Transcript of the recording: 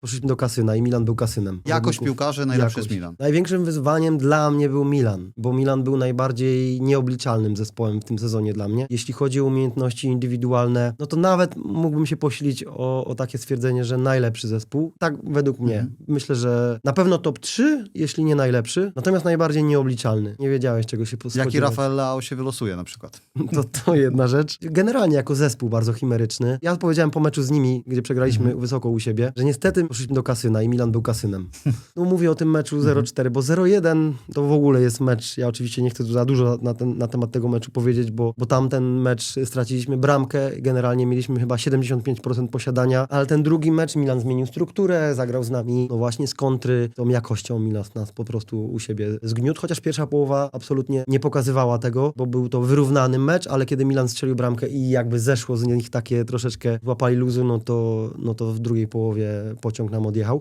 poszliśmy do kasyna i Milan był kasynem. Jakość piłkarzy najlepszy jest Milan. Największym wyzwaniem dla mnie był Milan, bo Milan był najbardziej nieobliczalnym zespołem w tym sezonie dla mnie. Jeśli chodzi o umiejętności indywidualne, no to nawet mógłbym się posilić o, o takie stwierdzenie, że najlepszy zespół. Tak według mnie. Mhm. Myślę, że na pewno top 3, jeśli nie najlepszy, natomiast najbardziej nieobliczalny. Nie wiedziałeś, czego się Jaki spodziewać. Rafael Leao się wylosuje na przykład? To, to jedna rzecz. Generalnie jako zespół bardzo chimeryczny. Ja powiedziałem po meczu z nimi, gdzie przegraliśmy Mhm. wysoko u siebie, że niestety poszliśmy do kasyna i Milan był kasynem. No mówię o tym meczu Mhm. 0-4, bo 0-1 to w ogóle jest mecz. Ja oczywiście nie chcę tu za dużo na, ten, na temat tego meczu powiedzieć, bo, bo tamten mecz straciliśmy bramkę. Generalnie mieliśmy chyba 75% posiadania, ale ten drugi mecz Milan zmienił strukturę, zagrał z nami no właśnie z kontry. Tą jakością Milan nas po prostu u siebie zgniótł, chociaż pierwsza połowa absolutnie nie pokazywała tego, bo był to wyrównany mecz, ale kiedy Milan strzelił bramkę i jakby zeszło z nich takie troszeczkę, złapali luzu, no to, no to w drugiej połowie pociąg nam odjechał.